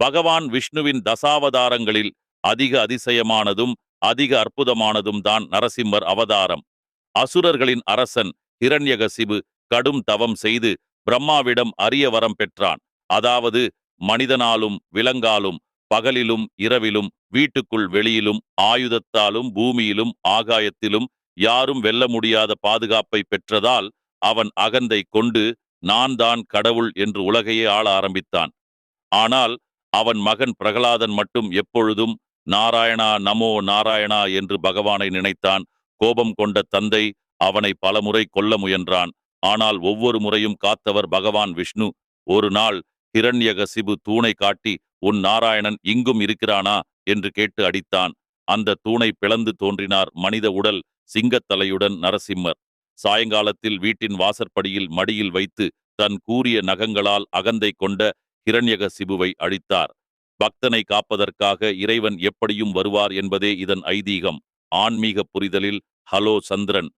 பகவான் விஷ்ணுவின் தசாவதாரங்களில் அதிக அதிசயமானதும் அதிக அற்புதமானதும் தான் நரசிம்மர் அவதாரம். அசுரர்களின் அரசன் ஹிரண்யகசிபு கடும் தவம் செய்து பிரம்மாவிடம் அரிய வரம் பெற்றான். அதாவது மனிதனாலும் விலங்காலும் பகலிலும் இரவிலும் வீட்டுக்குள் வெளியிலும் ஆயுதத்தாலும் பூமியிலும் ஆகாயத்திலும் யாரும் வெல்ல முடியாத பாதுகாப்பை பெற்றதால் அவன் அகந்தை கொண்டு நான் தான் கடவுள் என்று உலகையே ஆள ஆரம்பித்தான். ஆனால் அவன் மகன் பிரகலாதன் மட்டும் எப்பொழுதும் நாராயணா நமோ நாராயணா என்று பகவானை நினைத்தான். கோபம் கொண்ட தந்தை அவனை பலமுறை கொல்ல முயன்றான். ஆனால் ஒவ்வொரு முறையும் காத்தவர் பகவான் விஷ்ணு ஒரு நாள் ஹிரண்யகசிபு தூணை காட்டி உன் நாராயணன் இங்கும் இருக்கிறானா? என்று கேட்டு அடித்தான். அந்த தூணை பிளந்து தோன்றினார் மனித உடல் சிங்கத்தலையுடன் நரசிம்மர். சாயங்காலத்தில் வீட்டின் வாசற்படியில் மடியில் வைத்து தன் கூறிய நகங்களால் அகந்தை கொண்ட ஹிரண்யகசிபுவை அழித்தார் பக்தனை காப்பதற்காக இறைவன் எப்படியும் வருவார் என்பதே இதன் ஐதீகம். ஆன்மீக புரிதலில் ஹலோ சந்திரன்